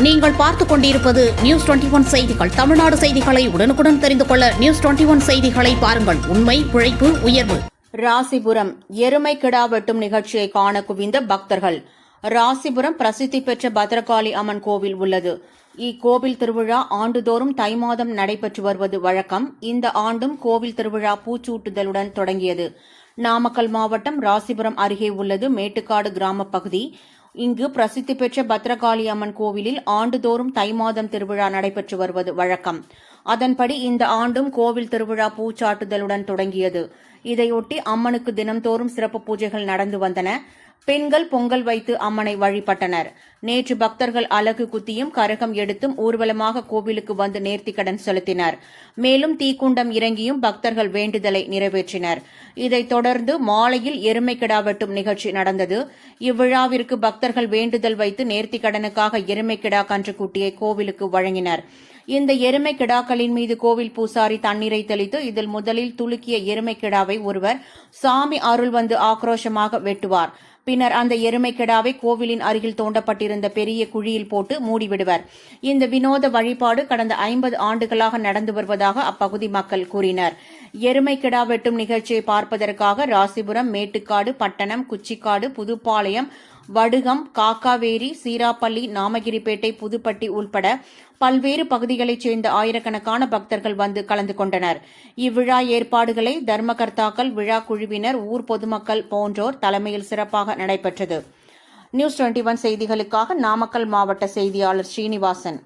நீங்கள் பார்த்துக் கொண்டிருப்பது நியூஸ் டுவெண்டி ஒன் செய்திகள். தமிழ்நாடு செய்திகளை உடனுக்குடன் தெரிந்து கொள்ள நியூஸ் டுவெண்டி ஒன் செய்திகளை பாருங்கள். உண்மை உழைப்பு உயர்வு. ராசிபுரம். எருமை கிடா வெட்டும் நிகழ்ச்சியை காண குவிந்த பக்தர்கள். ராசிபுரம் பிரசித்தி பெற்ற பத்ரகாளி அம்மன் கோவில் உள்ளது. இக்கோவில் திருவிழா ஆண்டுதோறும் தை மாதம் நடைபெற்று வருவது வழக்கம். இந்த ஆண்டும் கோவில் திருவிழா பூச்சூட்டுதலுடன் தொடங்கியது. நாமக்கல் மாவட்டம் ராசிபுரம் அருகே உள்ளது மேட்டுக்காடு கிராம பகுதி. இங்கு பிரசித்தி பெற்ற பத்ரகாளி அம்மன் கோவிலில் ஆண்டுதோறும் தை மாதம் திருவிழா நடைபெற்று வருவது வழக்கம். அதன்படி இந்த ஆண்டும் கோவில் திருவிழா பூச்சாட்டுதலுடன் தொடங்கியது. இதையொட்டி அம்மனுக்கு தினம்தோறும் சிறப்பு பூஜைகள் நடந்து வந்தன. பெண்கள் பொங்கல் வைத்து அம்மனை வழிபட்டனர். நேற்று பக்தர்கள் அலகு குத்தியும் கரகம் எடுத்தும் ஊர்வலமாக கோவிலுக்கு வந்து நேர்த்திக்கடன் செலுத்தினர். மேலும் தீக்குண்டம் இறங்கியும் பக்தர்கள் வேண்டுதலை நிறைவேற்றினர். இதைத் தொடர்ந்து மாலையில் எருமை கிடா வெட்டும் நிகழ்ச்சி நடந்தது. இவ்விழாவிற்கு பக்தர்கள் வேண்டுதல் வைத்து நேர்த்திக்கடனுக்காக எருமை கிடா கன்றுக்குட்டியை கோவிலுக்கு வழங்கினர். இந்த எருமை கிடாக்களின் மீது கோவில் பூசாரி தண்ணீரை தெளித்து இதில் முதலில் துலுக்கிய எருமை கிடாவை ஒருவர் சாமி அருள் வந்து ஆக்ரோஷமாக வெட்டுவார். பின்னர் அந்த எருமை கோவிலின் அருகில் தோண்டப்பட்டிருந்த பெரிய குழியில் போட்டு மூடிவிடுவர். இந்த வினோத வழிபாடு கடந்த ஐம்பது ஆண்டுகளாக நடந்து வருவதாக அப்பகுதி மக்கள் கூறினர். எருமை கிடா வெட்டும் நிகழ்ச்சியை பார்ப்பதற்காக ராசிபுரம் மேட்டுக்காடு பட்டணம் குச்சிக்காடு புதுப்பாளையம் வடுகம் காக்காவேரி சீராப்பள்ளி நாமகிரிப்பேட்டை புதுப்பட்டி உள்பட பல்வேறு பகுதிகளைச் சேர்ந்த ஆயிரக்கணக்கான பக்தர்கள் வந்து கலந்து கொண்டனர். இவ்விழா ஏற்பாடுகளை தர்மகர்த்தாக்கள் விழா குழுவினர் ஊர் பொதுமக்கள் போன்றோர் தலைமையில் சிறப்பாக நடைபெற்றது. நியூஸ் டுவெண்டி ஒன் செய்திகளுக்காக நாமக்கல் மாவட்ட செய்தியாளர் ஸ்ரீனிவாசன்.